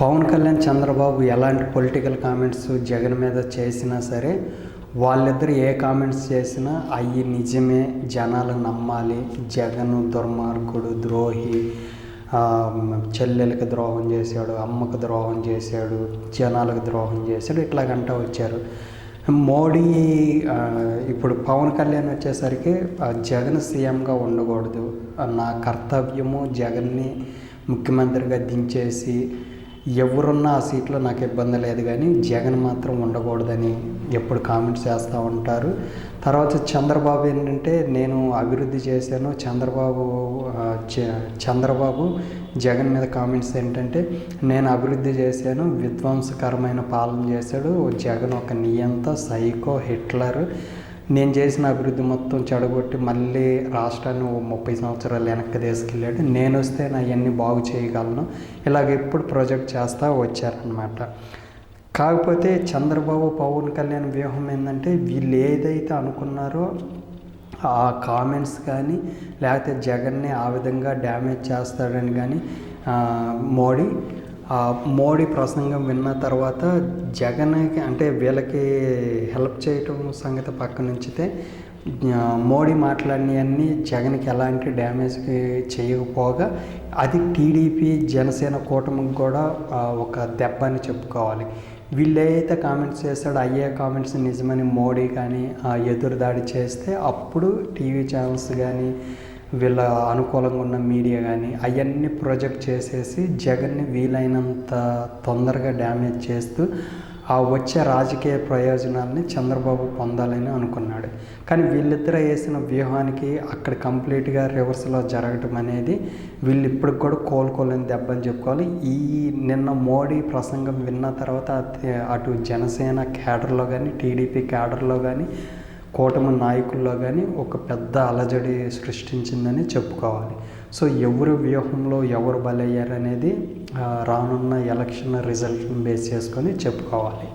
పవన్ కళ్యాణ్ చంద్రబాబు ఎలాంటి political comments Jagan మీద చేసినా సరే వాళ్ళిద్దరు ఏ కామెంట్స్ చేసినా అవి నిజమే జనాలు నమ్మాలి. జగన్ దుర్మార్గుడు ద్రోహి చెల్లెలకు ద్రోహం చేశాడు అమ్మకు ద్రోహం చేశాడు జనాలకు ద్రోహం చేశాడు ఇట్లాగంటా వచ్చారు. మోడీ ఇప్పుడు పవన్ కళ్యాణ్ వచ్చేసరికి జగన్ సీఎంగా ఉండకూడదు. నా కర్తవ్యము జగన్ని ముఖ్యమంత్రిగా దించేసి ఎవరున్నా ఆ సీట్లో నాకు ఇబ్బంది లేదు కానీ జగన్ మాత్రం ఉండకూడదని ఎప్పుడు కామెంట్స్ చేస్తూ ఉంటారు. తర్వాత చంద్రబాబు ఏంటంటే నేను అభివృద్ధి చేశాను. చంద్రబాబు చ- చంద్రబాబు జగన్ మీద కామెంట్స్ ఏంటంటే నేను అభివృద్ధి చేశాను విధ్వంసకరమైన పాలన చేశాడు. జగన్ ఒక నియంత సైకో హిట్లర్. నేను చేసిన అభివృద్ధి మొత్తం చెడగొట్టి మళ్ళీ రాష్ట్రాన్ని ముప్పై సంవత్సరాలు వెనక్కి తీసుకెళ్ళాడు. నేను వస్తే నా అవన్నీ బాగు చేయగలను. ఇలాగ ఎప్పుడు ప్రొజెక్ట్ చేస్తూ వచ్చారనమాట కాకపోతే చంద్రబాబు పవన్ కళ్యాణ్ వ్యూహం ఏంటంటే వీళ్ళు ఏదైతే అనుకున్నారో ఆ కామెంట్స్ కానీ లేకపోతే జగన్ని ఆ విధంగా డ్యామేజ్ చేస్తాడని కానీ మోడీ ఆ మోడీ ప్రసంగం విన్న తర్వాత జగన్కి అంటే వీళ్ళకి హెల్ప్ చేయటం సంగతి పక్కన ఉంచితే మోడీ మాట్లాడినవన్నీ జగన్కి ఎలాంటి డ్యామేజ్ చేయకపోగా అది టీడీపీ జనసేన కూటమికి కూడా ఒక దెబ్బ అని చెప్పుకోవాలి. వీళ్ళు ఏదైతే కామెంట్స్ చేస్తాడో అయ్యే కామెంట్స్ నిజమని మోడీ కానీ ఆ, ఎదురుదాడి చేస్తే అప్పుడు టీవీ ఛానల్స్ కానీ వీళ్ళ అనుకూలంగా ఉన్న మీడియా కానీ అవన్నీ ప్రొజెక్ట్ చేసేసి జగన్ని వీలైనంత తొందరగా డ్యామేజ్ చేస్తూ ఆ వచ్చే రాజకీయ ప్రయోజనాల్ని చంద్రబాబు పొందాలని అనుకున్నాడు. కానీ వీళ్ళిద్దరూ వేసిన వ్యూహానికి అక్కడ కంప్లీట్గా రివర్స్లో జరగటం అనేది వీళ్ళు ఇప్పటికి కూడా కోలుకోలేని దెబ్బని చెప్పుకోవాలి. ఈ నిన్న మోడీ ప్రసంగం విన్న తర్వాత అటు జనసేన క్యాడర్లో కానీ టీడీపీ క్యాడర్లో కానీ కూటమి నాయకుల్లో కానీ ఒక పెద్ద అలజడి సృష్టించిందని చెప్పుకోవాలి. సో ఎవరు వ్యూహంలో ఎవరు బలయ్యారు అనేది రానున్న ఎలక్షన్ రిజల్ట్ని బేస్ చేసుకొని చెప్పుకోవాలి.